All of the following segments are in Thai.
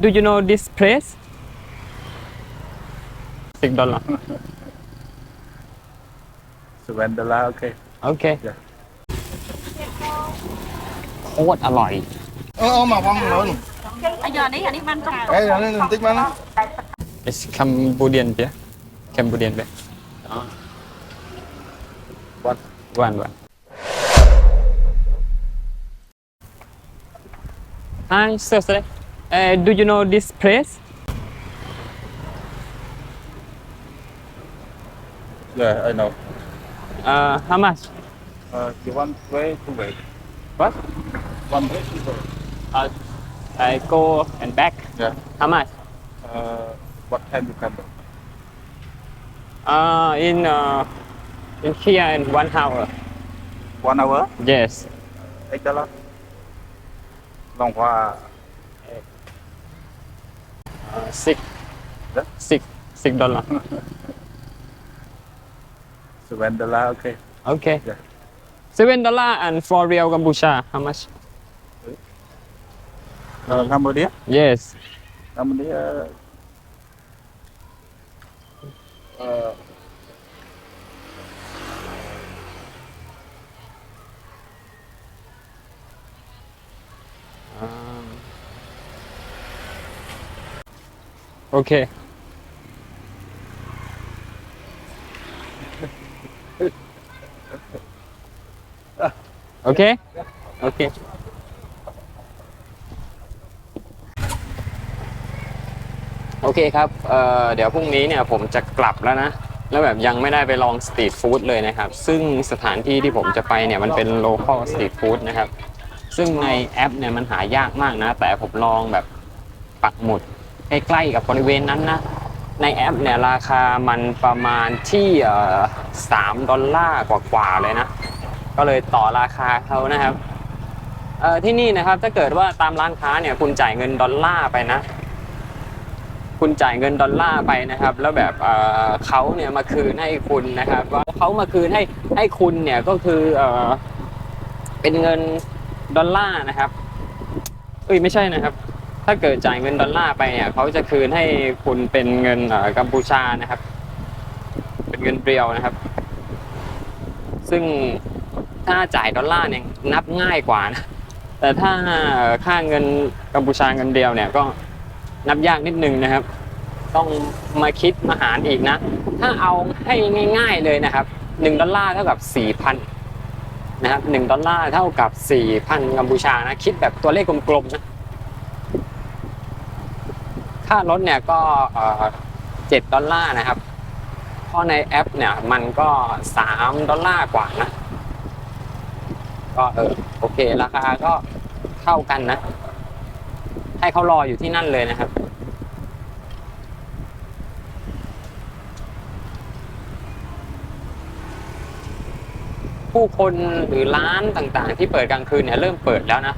Do you know this place? Six dollar. Savandala, okay. Okay. Yeah. โคตรอร่อย Ờ, ờ, mà phong luôn. À, giờ đi, đi bên trong. Ê, giờ lên tích mà nó. It's Cambodian beer. Cambodian beer. What? One one. Hi, sir. uh, do you know this place? Yeah, I know. Uh, how much? Uh, you want way to wait. What? One way to wait. Uh, I go and back. Yeah. How much? Uh, what time you come? Uh, in uh, in here in one hour. One hour? Yes. Eight dollar. Long Hoa. Six. Six. Six dollar. Okay. Okay. Yeah. Seven dollar and for real Cambodia. How much? Uh, Cambodia? Yes. Cambodia. Uh, okay. okay? Okay. โอเคครับ เอ่อ เดี๋ยวพรุ่งนี้เนี่ยผมจะกลับแล้วนะ แล้วแบบยังไม่ได้ไปลองสตรีทฟู้ดเลยนะครับ ซึ่งสถานที่ที่ผมจะไปเนี่ยมันเป็นโลคอลสตรีทฟู้ดนะครับ ซึ่งในแอปเนี่ยมันหายากมากนะ แต่ผมลองแบบปักหมุด ใกล้ๆกับบริเวณนั้นนะ ในแอปเนี่ยราคามันประมาณที่สามดอลลาร์กว่าๆเลยนะ ก็เลยต่อราคาเขานะครับที่นี่นะครับถ้าเกิดว่าตามร้านค้าเนี่ยคุณจ่ายเงินดอลลาร์ไปนะ คุณจ่ายเงินดอลลาร์ไปนะครับ แล้วแบบเขาเนี่ยมาคืนให้คุณนะครับว่าเขามาคืนให้ให้คุณเนี่ยก็คือเออเป็นเงินดอลลาร์นะครับเอ้ยไม่ใช่นะครับ ถ้าเกิดจ่ายเงินดอลลาร์ไปเนี่ยเขาจะคืนให้คุณเป็นเงินกัมพูชานะครับ เป็นเงินเปรียวนะครับ ซึ่งถ้าจ่ายดอลลาร์เนี่ยนับง่ายกว่านะแต่ถ้าค่าเงินกัมพูชาเงินเดียวเนี่ยก็นับยากนิดนึงนะครับ ต้องมาคิดมาหารอีกนะ ถ้าเอาให้ง่าย ๆเลยนะครับ1ดอลลาร์เท่ากับ4,000นะครับ1ดอลลาร์เท่ากับ4,000กัมพูชานะคิดแบบตัวเลขกลมๆนะ ค่ารถเนี่ยก็เอ่อ7ดอลลาร์นะครับ เพราะในแอปเนี่ยมันก็3ดอลลาร์กว่านะ ก็เออโอเค ราคาก็เท่ากันนะ ให้เขารออยู่ที่นั่นเลยนะครับผู้คนหรือร้านต่างๆ ที่เปิดกลางคืนเนี่ยเริ่มเปิดแล้วนะ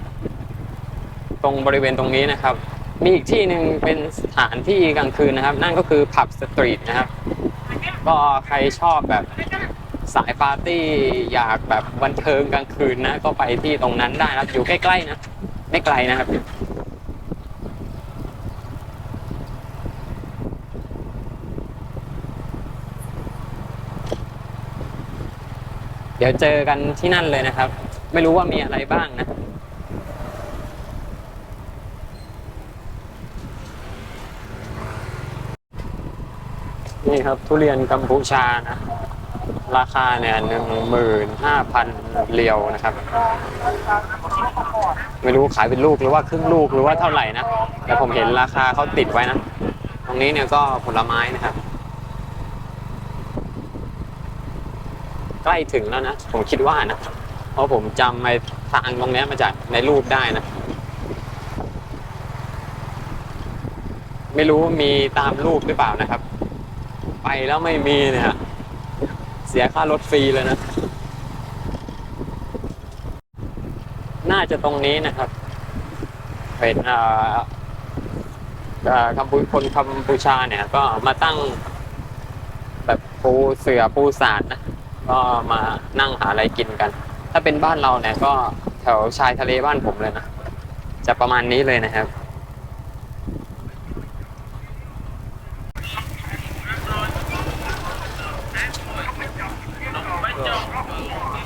ตรงบริเวณตรงนี้นะครับ มีอีกที่หนึ่งเป็นสถานที่กลางคืนนะครับ นั่นก็คือผับสตรีทนะครับ ก็ใครชอบแบบสายปาร์ตี้อยากแบบบันเทิงกลางคืนนะ ก็ไปที่ตรงนั้นได้นะครับ อยู่ใกล้ๆนะ ไม่ไกลนะครับเดี๋ยวเจอกันที่นั่นเลยนะครับ ไม่รู้ว่ามีอะไรบ้างนะ นี่ครับทุเรียนกัมพูชานะ ราคาเนี่ยหนึ่งหมื่นห้าพันเรียวนะครับ ไม่รู้ขายเป็นลูกหรือว่าครึ่งลูกหรือว่าเท่าไหร่นะ แต่ผมเห็นราคาเขาติดไว้นะ ตรงนี้เนี่ยก็ผลไม้นะครับ ใกล้ถึงแล้วนะ ผมคิดว่านะ เพราะผมจำไอ้ทางตรงนี้มาจากในรูปได้นะไม่รู้มีตามรูปหรือเปล่านะครับ ไปแล้วไม่มีเนี่ยเสียค่ารถฟรีเลยนะ น่าจะตรงนี้นะครับ เป็นอ่อเอ่อกัมพูคนกัมพูชาเนี่ย ก็มาตั้ง แบบปูเสือปูสาดนะ ก็มานั่งหาอะไรกินกัน ถ้าเป็นบ้านเราเนี่ยก็แถวชายทะเลบ้านผมเลยนะ จะประมาณนี้เลยนะครับ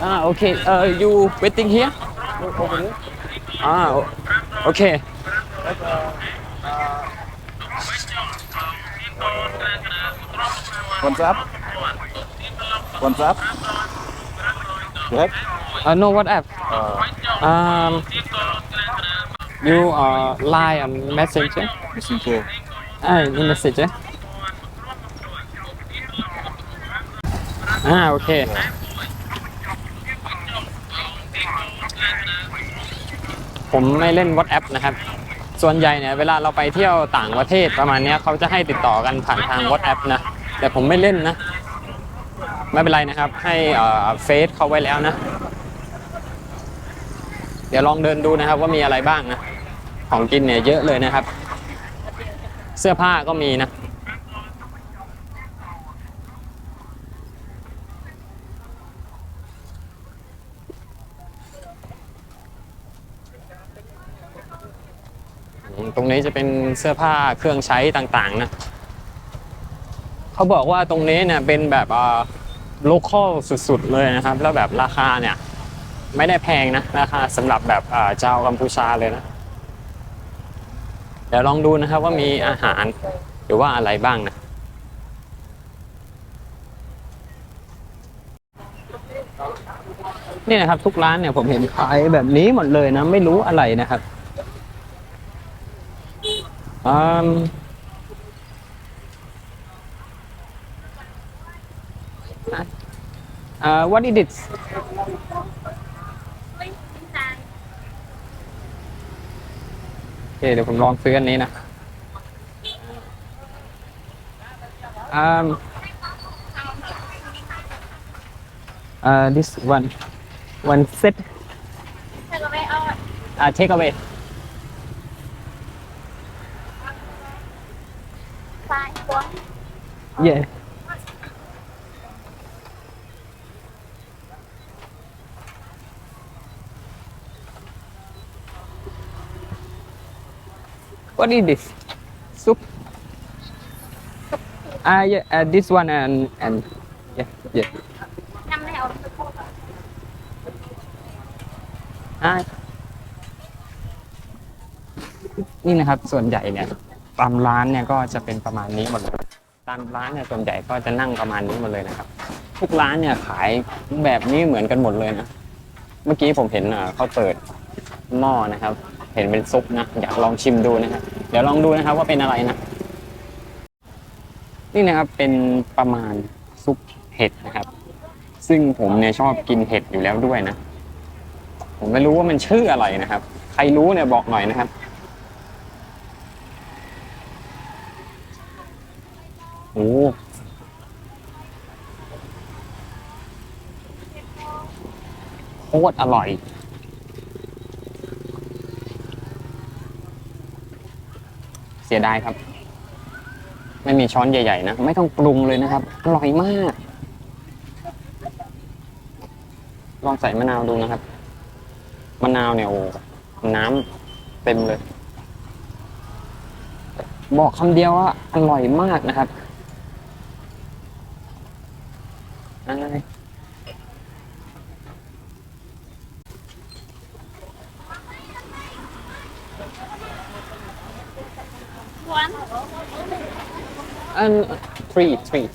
Ah, okay. Uh, you waiting here? Ah, o- okay. What's up? What's up? Good. Uh, no, what app? Uh, Um, you uh, lie on messenger? messenger. Ah, in messenger. อ่า ผมไม่เล่น WhatsApp นะครับ ส่วนใหญ่เนี่ยเวลาเราไปเที่ยวต่างประเทศประมาณนี้เขาจะให้ติดต่อกันผ่านทาง WhatsApp นะ แต่ผมไม่เล่นนะ ไม่เป็นไรนะครับ ให้เฟซเขาไว้แล้วนะ เดี๋ยวลองเดินดูนะครับว่ามีอะไรบ้างนะ ของกินเนี่ยเยอะเลยนะครับ เสื้อผ้าก็มีนะ ตรงนี้จะเป็นเสื้อผ้าเครื่องใช้ต่างๆนะเขาบอกว่าตรงนี้เนี่ยเป็นแบบโลคอลสุดๆเลยนะครับ แล้วแบบราคาเนี่ยไม่ได้แพงนะราคาสำหรับแบบอ่าเจ้ากัมพูชาเลยนะ เดี๋ยวลองดูนะครับว่ามีอาหารหรือว่าอะไรบ้างนะนี่นะครับทุกร้านเนี่ยผมเห็นขายแบบนี้หมดเลยนะ ไม่รู้อะไรนะครับ Um, uh, what is it? โอเคเดี๋ยวผมลองซื้ออันนี้นะ um, uh, this one one set เธอก็ไม่เอา uh, take away yeah what is this soup ah yeah uh, this one and and yeah yeah นำไม่เอาอ่านี่นะครับส่วนใหญ่เนี่ยตามร้านเนี่ยก็จะเป็นประมาณนี้หมดเลย ตามร้านเนี่ยส่วนใหญ่ก็จะนั่งประมาณนี้หมดเลยนะครับ ทุกร้านเนี่ยขายแบบนี้เหมือนกันหมดเลยนะเมื่อกี้ผมเห็นอ่าเขาเปิดหม้อนะครับ เห็นเป็นซุปนะอยากลองชิมดูนะครับเดี๋ยวลองดูนะครับว่าเป็นอะไรนะ นี่นะครับเป็นประมาณซุปเห็ดนะครับ ซึ่งผมเนี่ยชอบกินเห็ดอยู่แล้วด้วยนะ ผมไม่รู้ว่ามันชื่ออะไรนะครับ ใครรู้เนี่ยบอกหน่อยนะครับ อ้โคตรอร่อย เสียดายครับ ไม่มีช้อนใหญ่ ๆ นะ ไม่ต้องปรุงเลยนะครับ อร่อยมาก ลองใส่มะนาวดูนะครับ มะนาวเนี่ยโอ้น้ำเต็มเลย บอกคำเดียวว่าอร่อยมากนะครับอะไร วัน อัน three three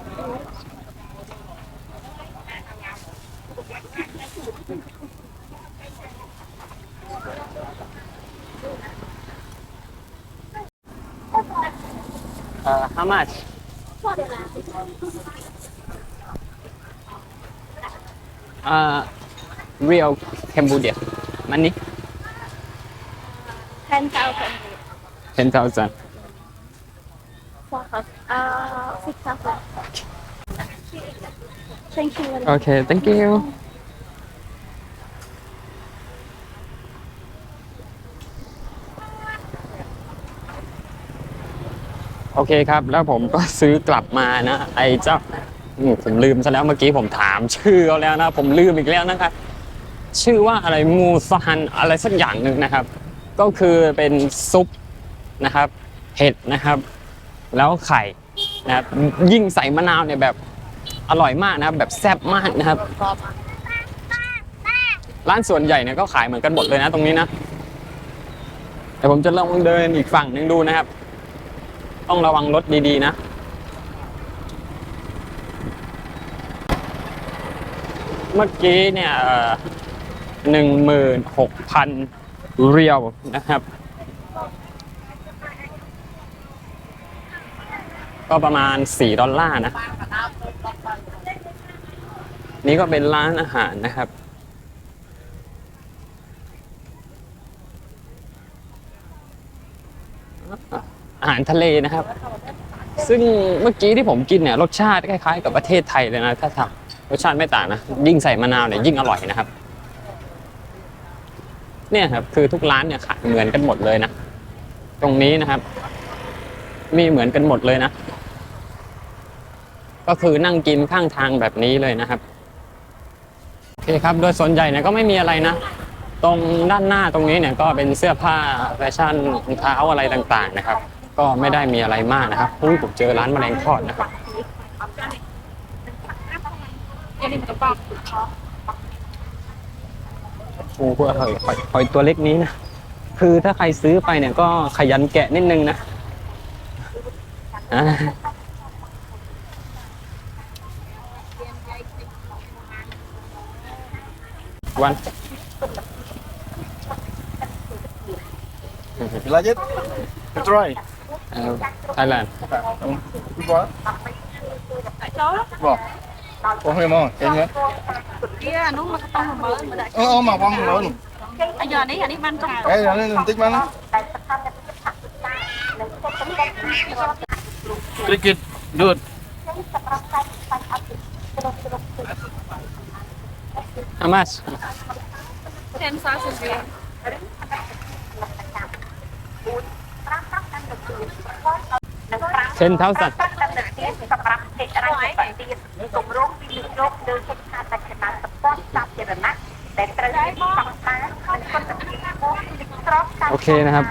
เอ่อ how much เอ่อ real Cambodia money แทนเจ้าคน ten thousand พอเขาเอ่อสิบสามคน thank you okay thank you โอเคครับ แล้วผมก็ซื้อกลับมานะ ไอ้เจ้าผมลืมซะแล้วเมื่อกี้ผมถามชื่อเขาแล้วนะ ผมลืมอีกแล้วนะครับ ชื่อว่าอะไรมูซันอะไรสักอย่างหนึ่งนะครับ ก็คือเป็นซุปนะครับ เห็ดนะครับ แล้วไข่ นะครับยิ่งใส่มะนาวเนี่ยแบบอร่อยมากนะครับแบบแซ่บมากนะครับ ร้านส่วนใหญ่เนี่ยก็ขายเหมือนกันหมดเลยนะตรงนี้นะเดี๋ยวผมจะลองเดินอีกฝั่งหนึ่งดูนะครับ ต้องระวังรถดีๆนะเมื่อกี้เนี่ยหนึ่งหมื่นหกพันเรียวนะครับ ก็ประมาณ 4 ดอลลาร์นะ นี่ก็เป็นร้านอาหารนะครับ อาหารทะเลนะครับ ซึ่งเมื่อกี้ที่ผมกินเนี่ยรสชาติคล้ายๆ กับประเทศไทยเลยนะถ้าทำรสชาติไม่ต่างนะ ยิ่งใส่มะนาวเนี่ยยิ่งอร่อยนะครับ เนี่ยครับคือทุกร้านเนี่ยขายเหมือนกันหมดเลยนะ ตรงนี้นะครับ มีเหมือนกันหมดเลยนะ ก็คือนั่งกินข้างทางแบบนี้เลยนะครับ โอเคครับ โดยส่วนใหญ่เนี่ยก็ไม่มีอะไรนะ ตรงด้านหน้าตรงนี้เนี่ยก็เป็นเสื้อผ้าแฟชั่นรองเท้าอะไรต่างๆนะครับ ก็ไม่ได้มีอะไรมากนะครับอุ้ยผมเจอร้านแมลงทอดนะครับโอ้โหหอหอยหอยตัวเล็กนี้นะ คือถ้าใครซื้อไปเนี่ยก็ขยันแกะนิดนึงนะ À. Quan. one you like it you try uh, à, Thailand. Good quá bỏ có hơi mò cái nhé. Kia nó mà không mở ơ ơ mà không mở luôn. Bây giờ đấy là đi banh trong cái này mình tích banh Cricket, dude. Amas. Ten sauces here. Ten thousand. โอเคนะครับ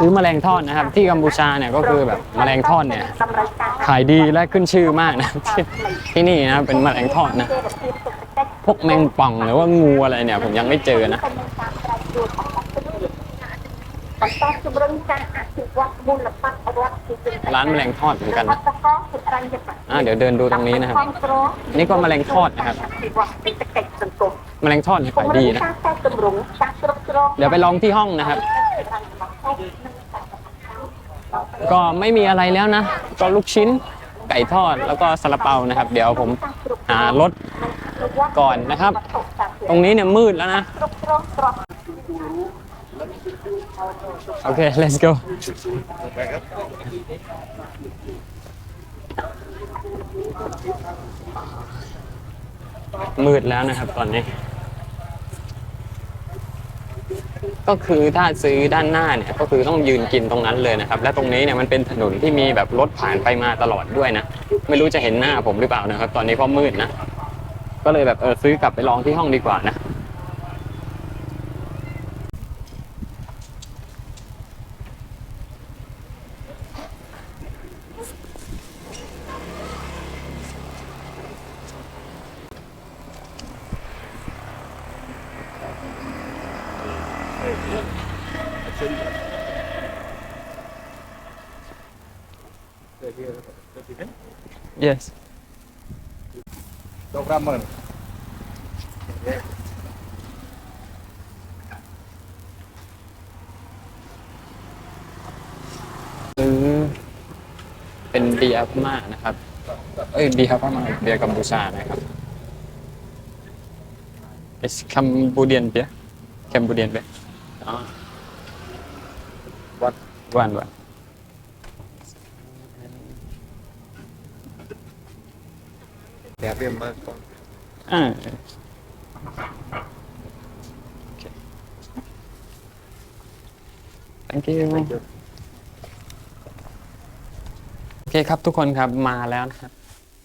ซื้อแมลงทอดนะครับ ที่กัมพูชาเนี่ยก็คือแบบแมลงทอดเนี่ยขายดีและขึ้นชื่อมากนะที่นี่นะเป็นแมลงทอดนะพวกแมงป่องหรือว่างูอะไรเนี่ย ผมยังไม่เจอนะร้านแมลงทอดเหมือนกันนะเดี๋ยวเดินดูตรงนี้นะครับ นี่ก็แมลงทอดนะครับแมลงทอดขายดีนะ เดี๋ยวไปลองที่ห้องนะครับ ก็ไม่มีอะไรแล้วนะ ก็ลูกชิ้นไก่ทอดแล้วก็ซาลาเปานะครับ เดี๋ยวผมหารถก่อนนะครับ ตรงนี้เนี่ยมืดแล้วนะ โอเค let's go มืดแล้วนะครับตอนนี้ ก็คือถ้าซื้อด้านหน้าเนี่ยก็คือต้องยืนกินตรงนั้นเลยนะครับ และตรงนี้เนี่ยมันเป็นถนนที่มีแบบรถผ่านไปมาตลอดด้วยนะ ไม่รู้จะเห็นหน้าผมหรือเปล่านะครับ ตอนนี้เพราะมืดนะ ก็เลยแบบเออซื้อกลับไปลองที่ห้องดีกว่านะ yes Đâu ra mờn. ซื้อเป็นเบียร์พม่านะครับ เอ้ยเบียร์พม่าเบียร์กัมพูชานะครับ It's Cambodian beer Cambodian beer อ๋อ What? one one Đẹp em mà con. อ่าโอเค thank you โอเคครับทุกคนครับมาแล้วนะครับ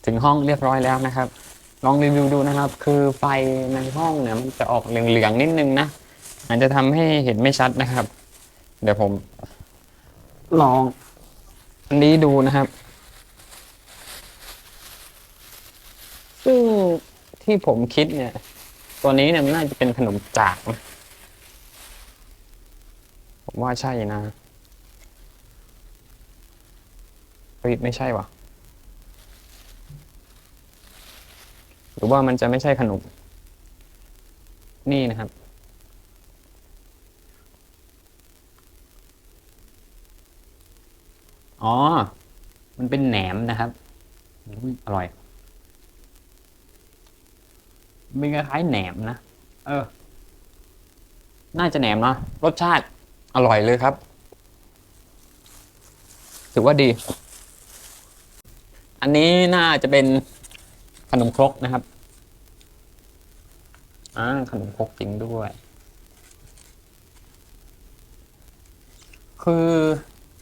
ถึงห้องเรียบร้อยแล้วนะครับ ลองรีวิวดูนะครับ คือไฟในห้องเนี่ยมันจะออกเหลืองๆนิดนึงนะอาจจะทำให้เห็นไม่ชัดนะครับ เดี๋ยวผม ลองอันนี้ดูนะครับ ซึ่ง ที่ผมคิดเนี่ย ตัวนี้เนี่ยมันน่าจะเป็นขนมจากนะผมว่าใช่นะเฮ้ยไม่ใช่วะหรือว่ามันจะไม่ใช่ขนม นี่นะครับ อ๋อ มันเป็นแหนมนะครับอุ๊ยอร่อย มันคล้ายๆแหนมนะ เออ น่าจะแหนมเนาะรสชาติ อร่อยเลยครับ ถือว่าดี อันนี้น่าจะเป็นขนมครกนะครับอ่าขนมครกจริงด้วย คือ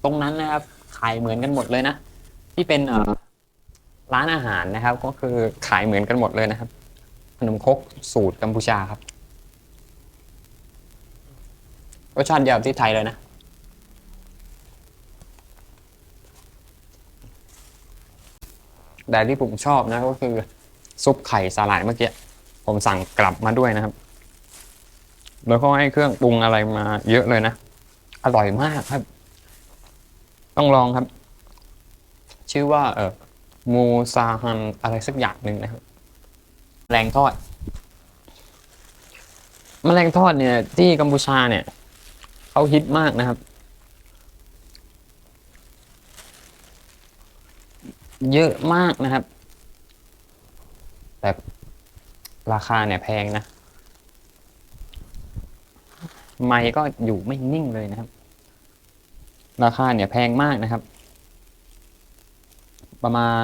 ตรงนั้นนะครับขายเหมือนกันหมดเลยนะ ที่เป็นเอ่อร้านอาหารนะครับ ก็คือขายเหมือนกันหมดเลยนะครับ ขนมครกสูตรกัมพูชาครับรสชาติเดียวกับที่ไทยเลยนะ แต่ที่ผมชอบนะก็คือ ซุปไข่สาหร่ายเมื่อกี้ ผมสั่งกลับมาด้วยนะครับ แล้วก็ให้เครื่องปรุงอะไรมาเยอะเลยนะ อร่อยมากครับ ต้องลองครับ ชื่อว่าเออมูซาฮันอะไรสักอย่างหนึ่งนะครับ แมลงทอดแมลงทอดเนี่ย ที่กัมพูชาเนี่ยเขาฮิตมากนะครับ เยอะมากนะครับ แต่ราคาเนี่ยแพงนะ ไม่ก็อยู่ไม่นิ่งเลยนะครับ ราคาเนี่ยแพงมากนะครับ ประมาณ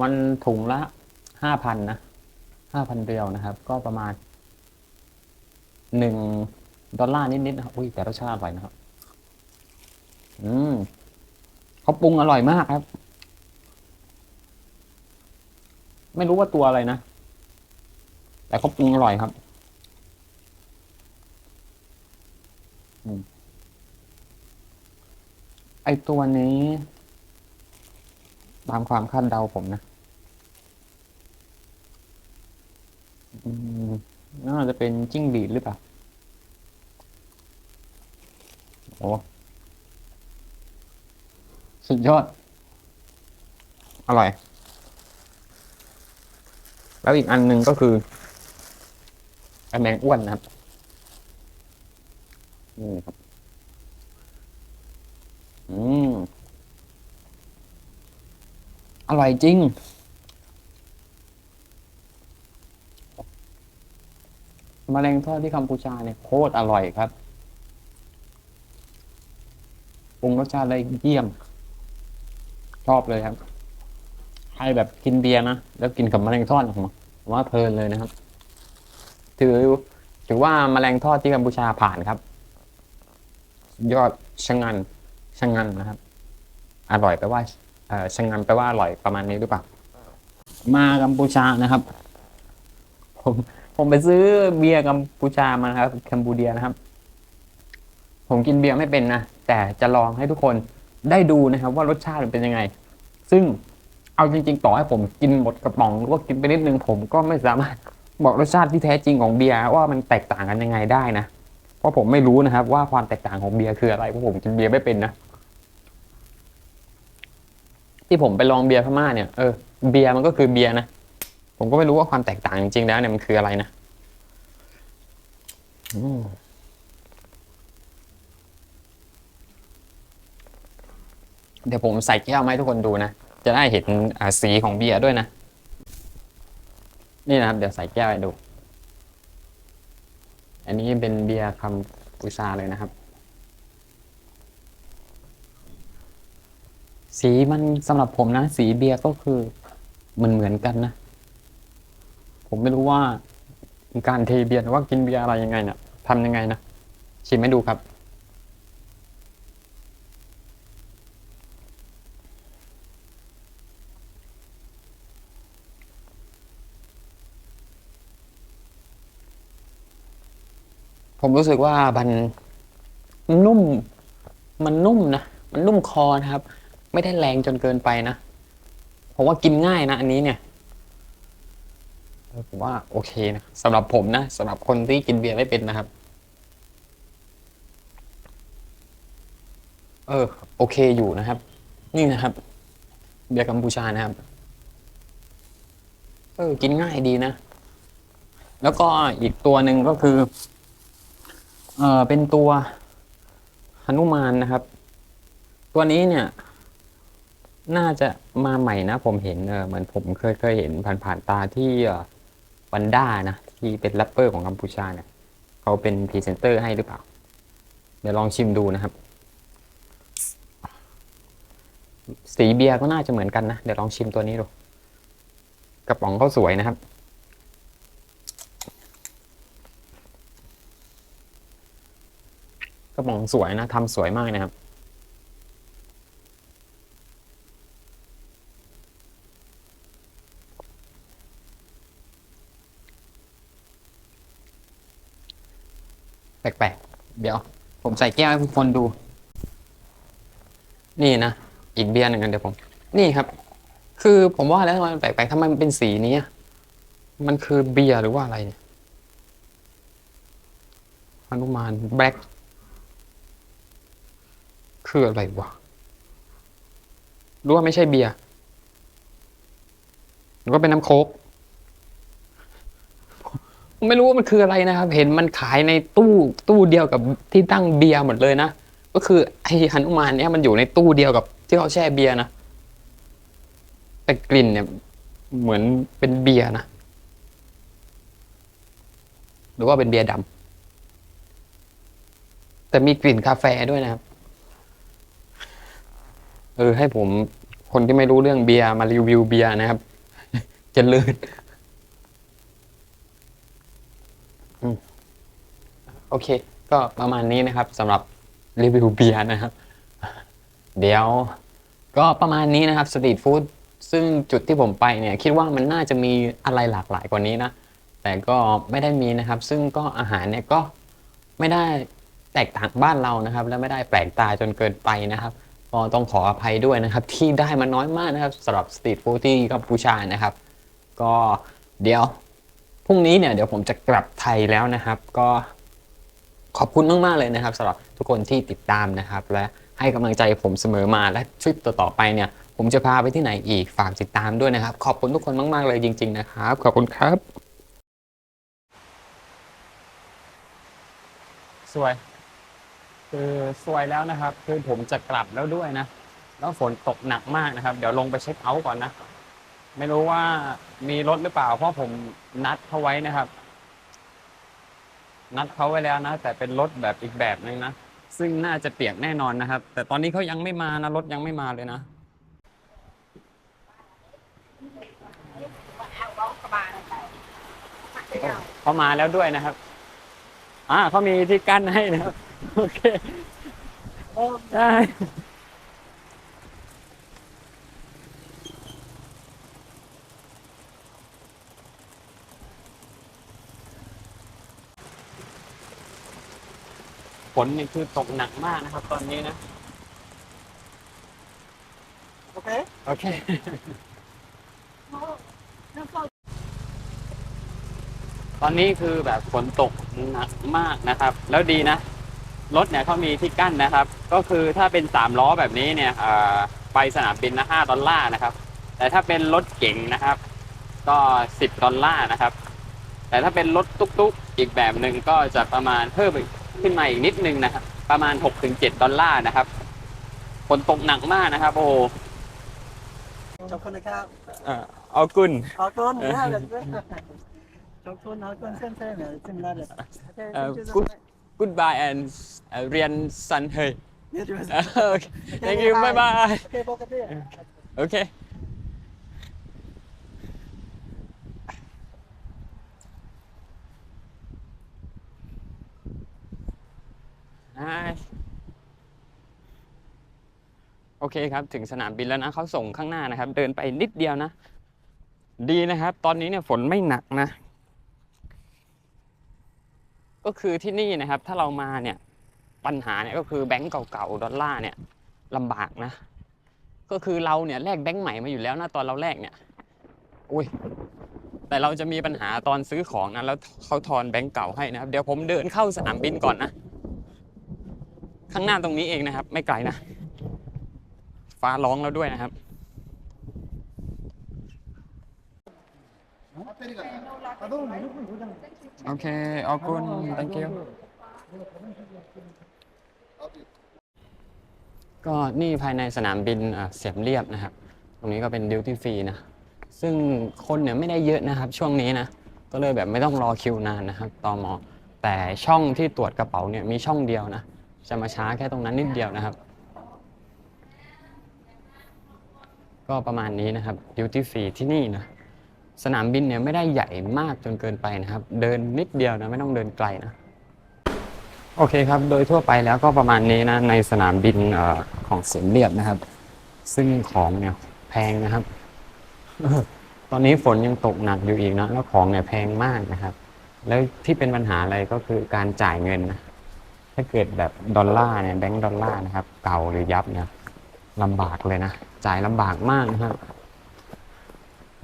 วันถุงละ ห้าพันนะห้าพันเรียวนะครับ ก็ประมาณหนึ่งดอลลาร์นิดๆนะครับอุ้ยแต่รสชาติอร่อยนะครับ อืมเขาปรุงอร่อยมากครับ ไม่รู้ว่าตัวอะไรนะ แต่เขาปรุงอร่อยครับอืมไอตัวนี้ ตามความคาดเดาผมนะ อืม น่าจะเป็นจิ้งหรีดหรือเปล่า โอ้ สุดยอด อร่อย แล้วอีกอันหนึ่งก็คือไอแมงอ้วนนะครับ นี่ครับ อืม อร่อยจริง มแมลงทอดที่กัมพูชาเนี่ยโคตรอร่อยครับปรุงรสชาติได้เยี่ยม ชอบเลยครับ ใครแบบกินเบียร์นะ แล้วกินกับมแมลงทอดผมผมว่าเพลินเลยนะครับ ถือถือว่าแมลงทอดที่กัมพูชาผ่านครับ ยอดชะงันชะงันนะครับ อร่อยแปลว่าชะงันแปลว่าอร่อยประมาณนี้หรือเปล่ามากัมพูชานะครับ ผม ผมไปซื้อเบียร์กัมพูชามานะครับกัมพูเดียนะครับ ผมกินเบียร์ไม่เป็นนะ แต่จะลองให้ทุกคนได้ดูนะครับ ว่ารสชาติมันเป็นยังไง ซึ่งเอาจริง ๆ ต่อให้ผมกินหมดกระป๋องหรือว่ากินไปนิดนึงผมก็ไม่สามารถบอกรสชาติที่แท้จริงของเบียร์ว่ามันแตกต่างกันยังไงได้นะ เพราะผมไม่รู้นะครับ ว่าความแตกต่างของเบียร์คืออะไรเพราะผมกินเบียร์ไม่เป็นนะที่ผมไปลองเบียร์พม่าเนี่ยเออเบียร์มันก็คือเบียร์นะ ผมก็ไม่รู้ว่าความแตกต่างจริงๆแล้วเนี่ยมันคืออะไรนะเดี๋ยวผมใส่แก้วให้ทุกคนดูนะ จะได้เห็นสีของเบียร์ด้วยนะ นี่นะครับ เดี๋ยวใส่แก้วให้ดู อันนี้เป็นเบียร์คัมพูชาเลยนะครับ สีมันสำหรับผมนะ สีเบียร์ก็คือเหมันเหมือนกันนะ ผมไม่รู้ว่าการเทเบียร์หรือว่ากินเบียร์อะไรยังไงเนี่ยทำยังไงนะชิมให้ดูครับ ผมรู้สึกว่ามันนุ่ม มันนุ่มนะ มันนุ่มคอนะครับ ไม่ได้แรงจนเกินไปนะ ผมว่ากินง่ายนะอันนี้เนี่ย ผมว่าโอเคนะสำหรับผมนะสำหรับคนที่กินเบียร์ไม่เป็นนะครับ เออ โอเคอยู่นะครับ นี่นะครับ เบียร์กัมพูชานะครับ เออ กินง่ายดีนะ แล้วก็อีกตัวหนึ่งก็คือ เออเป็นตัวหนุมานนะครับ ตัวนี้เนี่ยน่าจะมาใหม่นะผมเห็นเออเหมือนผมเคยเคยเห็นผ่านๆตาที่ วันด้านะที่เป็นแรปเปอร์ของกัมพูชาเนี่ยเขาเป็นพรีเซนเตอร์ให้หรือเปล่า เดี๋ยวลองชิมดูนะครับ สีเบียร์ก็น่าจะเหมือนกันนะ เดี๋ยวลองชิมตัวนี้ดู กระป๋องเขาสวยนะครับ กระป๋องสวยนะทำสวยมากนะครับ แปลกๆ เดี๋ยว ผมใส่แก้วให้ทุกคนดู นี่นะ อีกเบียร์หนึ่งกันเดี๋ยวผม นี่ครับ คือผมว่าแล้วทำไมมันแปลกๆทำไมมันเป็นสีนี้ มันคือเบียร์หรือว่าอะไรเนี่ยฮนุมานแบล็กคืออะไรวะ รู้ว่าไม่ใช่เบียร์หรือว่าเป็นน้ำโค้ก ไม่รู้ว่ามันคืออะไรนะครับ เห็นมันขายในตู้ตู้เดียวกับที่ตั้งเบียร์หมดเลยนะ ก็คือไอ้ฮนุมานเนี่ยมันอยู่ในตู้เดียวกับที่เขาแช่เบียร์นะ แต่กลิ่นเนี่ย เหมือนเป็นเบียร์นะ หรือว่าเป็นเบียร์ดำแต่มีกลิ่นกาแฟด้วยนะครับ เออให้ผมคนที่ไม่รู้เรื่องเบียร์มารีวิวเบียร์นะครับเจะลื่น อืมโอเค ก็ประมาณนี้นะครับสำหรับรีวิวเบียร์นะครับ เดี๋ยวก็ประมาณนี้นะครับสตรีทฟู้ดซึ่งจุดที่ผมไปเนี่ย คิดว่ามันน่าจะมีอะไรหลากหลายกว่านี้นะ แต่ก็ไม่ได้มีนะครับ ซึ่งก็อาหารเนี่ยก็ไม่ได้แตกต่างบ้านเรานะครับ และไม่ได้แปลกตาจนเกินไปนะครับก็ต้องขออภัยด้วยนะครับ ที่ได้มาน้อยมากนะครับสำหรับสตรีทฟู้ดที่กัมพูชานะครับ ก็เดี๋ยว พรุ่งนี้เนี่ยเดี๋ยวผมจะกลับไทยแล้วนะครับ ก็ขอบคุณมาก ๆ เลยนะครับสำหรับทุกคนที่ติดตามนะครับ และให้กำลังใจผมเสมอมาและทริปต่อๆไปเนี่ย ผมจะพาไปที่ไหนอีกฝากติดตามด้วยนะครับ ขอบคุณทุกคนมาก ๆ เลยจริง ๆ นะครับ ขอบคุณครับ สวย คือสวยแล้วนะครับ คือผมจะกลับแล้วด้วยนะ แล้วฝนตกหนักมากนะครับ เดี๋ยวลงไปเช็คเอาท์ก่อนนะ ไม่รู้ว่ามีรถหรือเปล่า เพราะผมนัดเขาไว้นะครับ นัดเขาไว้แล้วนะ แต่เป็นรถแบบอีกแบบหนึงนะ ซึ่งน่าจะเปียกแน่นอนนะครับ แต่ตอนนี้เขายังไม่มานะ รถยังไม่มาเลยนะเขามาแล้วด้วยนะครับ อ่าเขามีที่กั้นให้นะครับ โอเคได้ ฝนนี่คือตกหนักมากนะครับ ตอนนี้นะ โอเค โอเค ตอนนี้คือแบบฝนตกหนักมากนะครับ แล้วดีนะ รถเนี่ยเขามีที่กั้นนะครับ ก็คือถ้าเป็นสามล้อแบบนี้เนี่ยเอ่อไปสนามบินละห้าดอลลาร์นะครับ แต่ถ้าเป็นรถเก๋งนะครับ ก็สิบดอลลาร์นะครับ แต่ถ้าเป็นรถตุ๊กๆอีกแบบหนึ่งก็จะประมาณเพิ่ม ขึ้นมาอีกนิดนึงนะครับ ประมาณหกถึงเจ็ดดอลลาร์นะครับฝนตกหนักมากนะครับ โอ้โหขอบคุณนะครับเอ่อเอากุน ขอบคุณนะเลยขอบคุณขอบคุณเส้นเส้นเนี่ยจิ้มได้เลยเอ่อ good goodbye and เอ่อเรียนสันเฮยเนี่ยจุ๊บโอเค thank you bye bye โอเคปกติ โอเค โอเคครับ ถึงสนามบินแล้วนะเขาส่งข้างหน้านะครับ เดินไปนิดเดียวนะ ดีนะครับ ตอนนี้เนี่ยฝนไม่หนักนะ ก็คือที่นี่นะครับ ถ้าเรามาเนี่ย ปัญหาเนี่ยก็คือแบงก์เก่าๆดอลลาร์เนี่ยลำบากนะ ก็คือเราเนี่ยแลกแบงก์ใหม่มาอยู่แล้วนะตอนเราแลกเนี่ย อุ้ยแต่เราจะมีปัญหาตอนซื้อของนะแล้วเขาทอนแบงก์เก่าให้นะครับ เดี๋ยวผมเดินเข้าสนามบินก่อนนะ ข้างหน้าตรงนี้เองนะครับ ไม่ไกลนะ ฟ้าร้องแล้วด้วยนะครับ โอเคออกุน thank you ก็นี่ภายในสนามบินเสียมเรียบนะครับ ตรงนี้ก็เป็นดิวตี้ฟรีนะ ซึ่งคนเนี่ยไม่ได้เยอะนะครับ ช่วงนี้นะ ก็เลยแบบไม่ต้องรอคิวนานนะครับตอมอแต่ช่องที่ตรวจกระเป๋าเนี่ยมีช่องเดียวนะ จะมาช้าแค่ตรงนั้นนิดเดียวนะครับ ก็ประมาณนี้นะครับดิวตี้ฟรีที่นี่นะสนามบินเนี่ยไม่ได้ใหญ่มากจนเกินไปนะครับ เดินนิดเดียวนะไม่ต้องเดินไกลนะโอเคครับ โดยทั่วไปแล้วก็ประมาณนี้นะในสนามบินอของเสียมเรียบนะครับ ซึ่งของเนี่ยแพงนะครับ ตอนนี้ฝนยังตกหนักอยู่อีกนะแล้วของเนี่ยแพงมากนะครับ แล้วที่เป็นปัญหาอะไรก็คือการจ่ายเงินนะ ถ้าเกิดแบบดอลลาร์เนี่ยแบงก์ดอลลาร์นะครับ เก่าหรือยับเนี่ยลำบากเลยนะ จ่ายลำบากมากนะครับ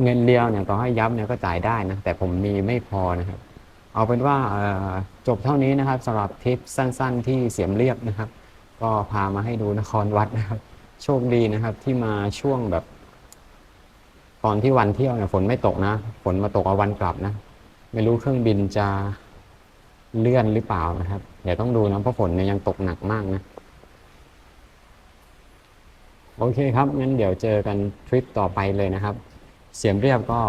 เงินเดียวเนี่ยต่อให้ยับเนี่ยก็จ่ายได้นะ แต่ผมมีไม่พอนะครับ เอาเป็นว่าจบเท่านี้นะครับสำหรับทริปสั้น ๆ ที่เสียมเรียบนะครับ ก็พามาให้ดูนครวัดนะครับ โชคดีนะครับที่มาช่วงแบบ ตอนที่วันเที่ยวเนี่ยฝนไม่ตกนะ ฝนมาตกเอาวันกลับนะ ไม่รู้เครื่องบินจะเลื่อนหรือเปล่านะครับ ดี๋ยวต้องดูนะเพราะฝนเนี่ยยังตกหนักมากนะ โอเคครับ งั้นเดี๋ยวเจอกันทริปต่อไปเลยนะครับ เสียมเรียบก็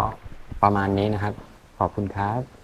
ประมาณนี้นะครับ ขอบคุณครับ